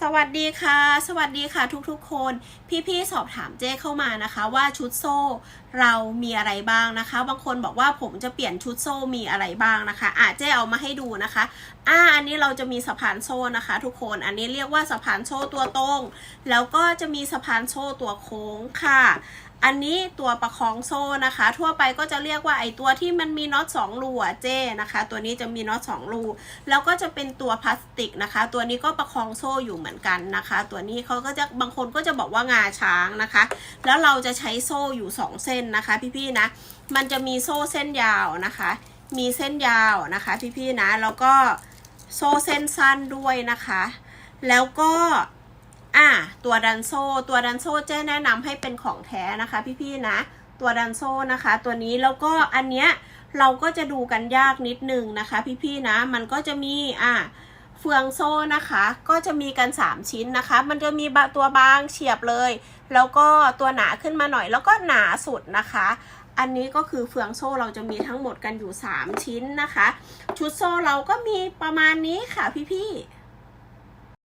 สวัสดีค่ะ สวัสดีค่ะทุกๆคน พี่ๆสอบถามเจ้เข้ามานะคะว่าชุดโซ่เรามีอะไรบ้างนะคะ บางคนบอกว่าผมจะเปลี่ยนชุดโซ่มีอะไรบ้างนะคะอะเจ้เอามาให้ดูนะคะอ่าอันนี้เราจะมีสะพานโซ่นะคะ ทุกคนอันนี้เรียกว่าสะพานโซ่ตัวตรงแล้วก็จะมีสะพานโซ่ตัวโค้งค่ะ อันนี้ตัวประคองโซ่นะคะ ทั่วไปก็จะเรียกว่าไอตัวที่มันมีน็อตสองรูอะเจ้นะคะ ตัวนี้จะมีน็อตสองรูแล้วก็จะเป็นตัวพลาสติกนะคะ ตัวนี้ก็ประคองโซ่อยู่เหมือนกันนะคะ ตัวนี้เขาก็จะบางคนก็จะบอกว่างาช้างนะคะ แล้วเราจะใช้โซ่อยู่สองเส้นนะคะ พี่ๆนะ มันจะมีโซ่เส้นยาวนะคะ มีเส้นยาวนะคะ พี่ๆนะ แล้วก็โซ่เส้นสั้นด้วยนะคะ แล้วก็อะตัวดันโซ่ตัวดันโซ่เจ๊แนะนำให้เป็นของแท้นะคะ พี่ๆนะ ตัวดันโซ่นะคะ ตัวนี้แล้วก็อันเนี้ยเราก็จะดูกันยากนิดนึงนะคะ พี่ๆนะ มันก็จะมีอะ เฟืองโซ่นะคะก็จะมีกัน 3 ชิ้นนะคะ มันจะมีบะตัวบางเฉียบเลย แล้วก็ตัวหนาขึ้นมาหน่อย แล้วก็หนาสุดนะคะ อันนี้ก็คือเฟืองโซ่เราจะมีทั้งหมดกันอยู่ 3 ชิ้นนะคะ ชุดโซ่เราก็มีประมาณนี้ค่ะพี่ๆ